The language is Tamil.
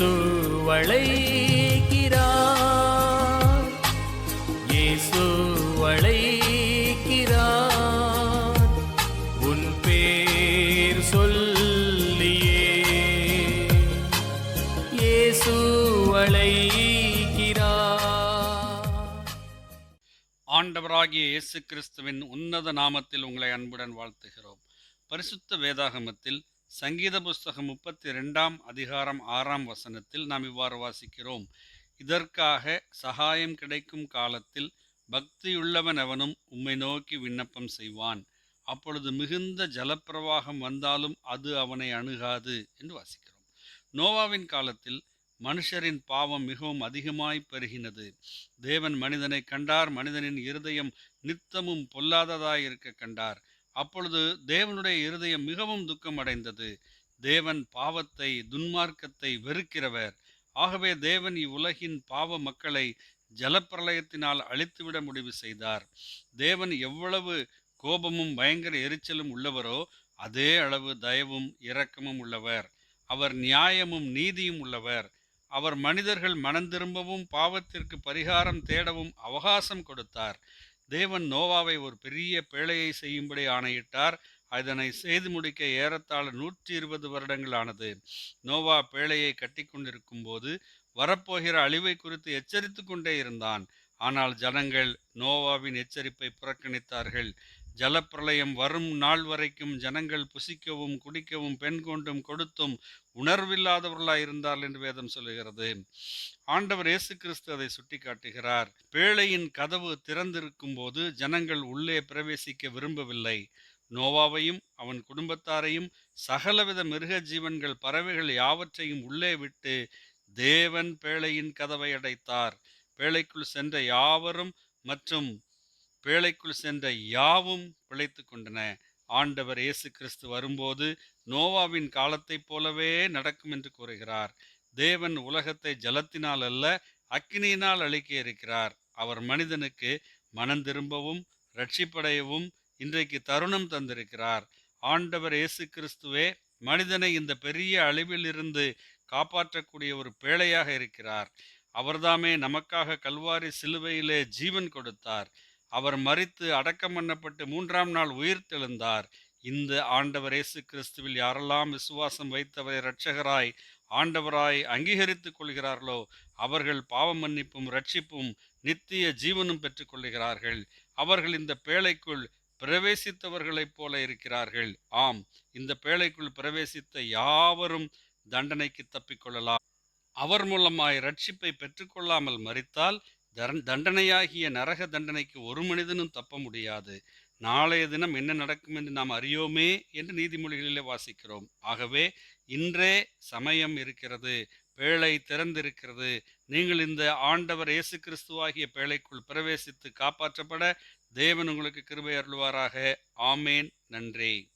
இயேசு வளைக்கிறார் இயேசு வளைக்கிறார் உன் பேர் சொல்லியே. இயேசு வளைக்கிறார் ஆண்டவராகிய இயேசு கிறிஸ்துவின் உன்னத நாமத்தில் உங்களை அன்புடன் வாழ்த்துகிறோம். பரிசுத்த வேதாகமத்தில் சங்கீத புஸ்தகம் முப்பத்தி ரெண்டாம் அதிகாரம் ஆறாம் வசனத்தில் நாம் இவ்வாறு வாசிக்கிறோம். இதற்காக சகாயம் கிடைக்கும் காலத்தில் பக்தியுள்ளவன் அவனும் உம்மை நோக்கி விண்ணப்பம் செய்வான். அப்பொழுது மிகுந்த ஜலப்பிரவாகம் வந்தாலும் அது அவனை அணுகாது என்று வாசிக்கிறோம். நோவாவின் காலத்தில் மனுஷரின் பாவம் மிகவும் அதிகமாய் பெருகினது. தேவன் மனிதனை கண்டார். மனிதனின் இருதயம் நித்தமும் பொல்லாததாயிருக்க கண்டார். அப்பொழுது தேவனுடைய இருதயம் மிகவும் துக்கம் அடைந்தது. தேவன் பாவத்தை துன்மார்க்கத்தை வெறுக்கிறவர். ஆகவே தேவன் இவ்வுலகின் பாவ மக்களை ஜலப்பிரளயத்தினால் அழித்துவிட முடிவு செய்தார். தேவன் எவ்வளவு கோபமும் பயங்கர எரிச்சலும் உள்ளவரோ அதே அளவு தயவும் இரக்கமும் உள்ளவர். அவர் நியாயமும் நீதியும் உள்ளவர். அவர் மனிதர்கள் மனம் திரும்பவும் பாவத்திற்கு பரிகாரம் தேடவும் அவகாசம் கொடுத்தார். தேவன் நோவாவை ஒரு பெரிய பேழையை செய்யும்படி ஆணையிட்டார். அதனை செய்து முடிக்க ஏறத்தாழ நூற்றி இருபது வருடங்கள் ஆனது. நோவா பேழையை கட்டி கொண்டிருக்கும் போது வரப்போகிற அழிவை குறித்து எச்சரித்து கொண்டே இருந்தான். ஆனால் ஜனங்கள் நோவாவின் எச்சரிப்பை புறக்கணித்தார்கள். ஜலப்பிரளயம் வரும் நாள் வரைக்கும் ஜனங்கள் புசிக்கவும் குடிக்கவும் பெண் கொண்டும் கொடுத்தும் உணர்வில்லாதவர்களாய் இருந்தார்கள் என்று வேதம் சொல்லுகிறது. ஆண்டவர் இயேசு கிறிஸ்து அதை சுட்டிக்காட்டுகிறார். பேழையின் கதவு திறந்திருக்கும் போது ஜனங்கள் உள்ளே பிரவேசிக்க விரும்பவில்லை. நோவாவையும் அவன் குடும்பத்தாரையும் சகலவித மிருக ஜீவன்கள் பறவைகள் யாவற்றையும் உள்ளே விட்டு தேவன் பேழையின் கதவை அடைத்தார். பேழைக்குள் சென்ற யாவரும் மற்றும் பேழைக்குள் சென்ற யாவும் பிழைத்து கொண்டன. ஆண்டவர் இயேசு கிறிஸ்து வரும்போது நோவாவின் காலத்தைப் போலவே நடக்கும் என்று கூறுகிறார். தேவன் உலகத்தை ஜலத்தினால் அல்ல அக்கினியினால் அழிக்க இருக்கிறார். அவர் மனிதனுக்கு மனம் திரும்பவும் ரட்சிப்படையவும் இன்றைக்கு தருணம் தந்திருக்கிறார். ஆண்டவர் இயேசு கிறிஸ்துவே மனிதனை இந்த பெரிய அழிவிலிருந்து காப்பாற்றக்கூடிய ஒரு பேழையாக இருக்கிறார். அவர்தாமே நமக்காக கல்வாரி சிலுவையிலே ஜீவன் கொடுத்தார். அவர் மறித்து அடக்கம் பண்ணப்பட்டு மூன்றாம் நாள் உயிர் தெழுந்தார் இந்த ஆண்டவர் இயேசு கிறிஸ்துவில் யாரெல்லாம் விசுவாசம் வைத்தவரை இரட்சகராய் ஆண்டவராய் அங்கீகரித்துக் கொள்கிறார்களோ அவர்கள் பாவ மன்னிப்பும் ரட்சிப்பும் நித்திய ஜீவனும் பெற்றுக்கொள்கிறார்கள் அவர்கள் இந்த பேழைக்குள் பிரவேசித்தவர்களைப் போல இருக்கிறார்கள். ஆம் இந்த பேழைக்குள் பிரவேசித்த யாவரும் தண்டனைக்கு தப்பிக்கொள்ளலாம் அவர் மூலமாய் ரட்சிப்பை பெற்றுக்கொள்ளாமல் மறித்தால் தண்டனையாகிய நரக தண்டனைக்கு ஒரு மனிதனும் தப்ப முடியாது. நாளைய தினம் என்ன நடக்கும் என்று நாம் அறியோமே என்று நீதிமொழிகளிலே வாசிக்கிறோம். ஆகவே இன்றே சமயம் இருக்கிறது பேழை திறந்திருக்கிறது. நீங்கள் இந்த ஆண்டவர் இயேசு கிறிஸ்துவாகிய பேழைக்குள் பிரவேசித்து காப்பாற்றப்பட தேவன் உங்களுக்கு கிருபை அருள்வாராக. ஆமேன். நன்றி.